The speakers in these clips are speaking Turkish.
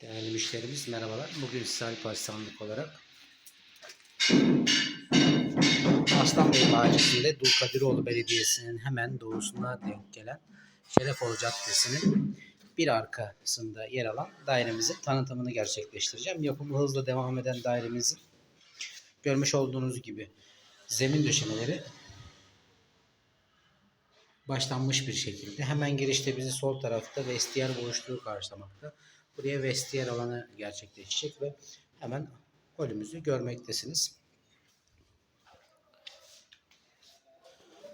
Değerli müşterimiz merhabalar. Bugün size Alp Aslanlık olarak Aslanbey Bahçesi'nde Dulkadiroğlu Belediyesi'nin hemen doğusuna denk gelen Şerefoğlu Caddesi'nin bir arkasında yer alan dairemizin tanıtımını gerçekleştireceğim. Yapımı hızla devam eden dairemizin görmüş olduğunuz gibi zemin döşemeleri başlanmış bir şekilde. Hemen girişte bizi sol tarafta vestiyer boşluğu karşılamakta. Buraya vestiyer alanı gerçekleşecek ve hemen holümüzü görmektesiniz.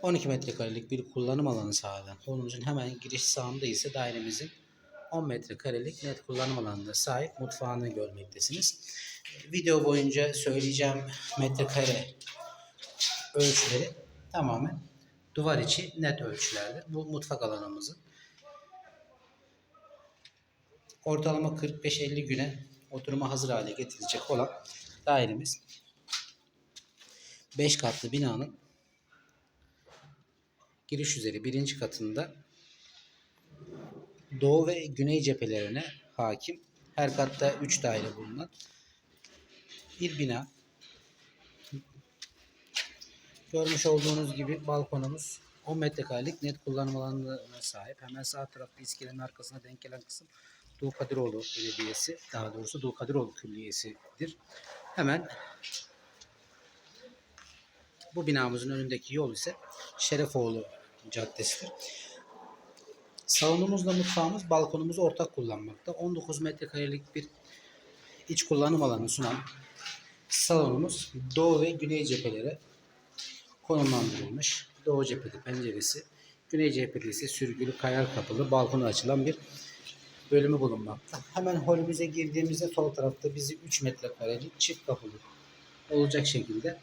12 metrekarelik bir kullanım alanı sağlayan holümüzün hemen giriş sağında ise dairemizin 10 metrekarelik net kullanım alanına sahip mutfağını görmektesiniz. Video boyunca söyleyeceğim metrekare ölçüleri tamamen duvar içi net ölçülerdir. Bu mutfak alanımızın. Ortalama 45-50 güne oturuma hazır hale getirilecek olan dairemiz 5 katlı binanın giriş üzeri birinci katında doğu ve güney cephelerine hakim her katta 3 daire bulunan bir bina. Görmüş olduğunuz gibi balkonumuz 10 metrekarelik net kullanım alanına sahip. Hemen sağ tarafta iskelenin arkasına denk gelen kısım Doğu Kadiroğlu Belediyesi, daha doğrusu Doğu Kadiroğlu Külliyesi'dir. Hemen bu binamızın önündeki yol ise Şerefoğlu Caddesi'dir. Salonumuzla mutfağımız balkonumuzu ortak kullanmakta. 19 metrekarelik bir iç kullanım alanı sunan salonumuz doğu ve güney cephelere konumlandırılmış. Doğu cephede penceresi, güney cephede ise sürgülü kayar kapılı balkona açılan bir bölümü bulunmakta. Hemen holümüze girdiğimizde sol tarafta bizi 3 metrekarelik çift kapılı olacak şekilde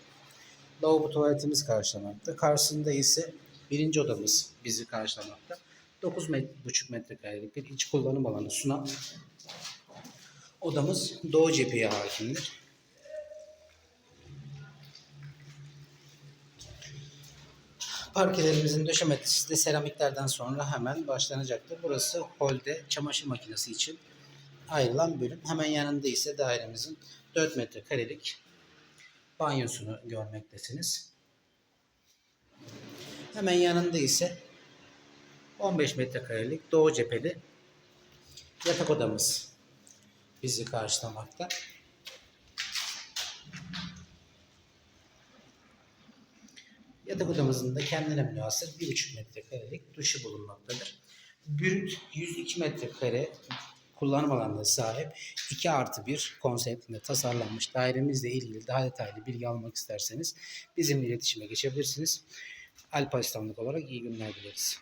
lavabo tuvaletimiz karşılamakta. Karşısında ise birinci odamız bizi karşılamakta. 9,5 metrekarelik bir iç kullanım alanı sunan odamız doğu cepheye hakimdir. Parkelerimizin döşemesi de seramiklerden sonra hemen başlanacaktır. Burası holde çamaşır makinesi için ayrılan bölüm. Hemen yanında ise dairemizin 4 metrekarelik banyosunu görmektesiniz. Hemen yanında ise 15 metrekarelik doğu cepheli yatak odamız bizi karşılamakta. Yatak odamızın da kendine münasır 1,5 metrekarelik duşu bulunmaktadır. Brüt 102 metrekare kullanım alanına sahip 2 artı 1 konseptinde tasarlanmış dairemizle ilgili daha detaylı bilgi almak isterseniz bizimle iletişime geçebilirsiniz. Alp olarak iyi günler dileriz.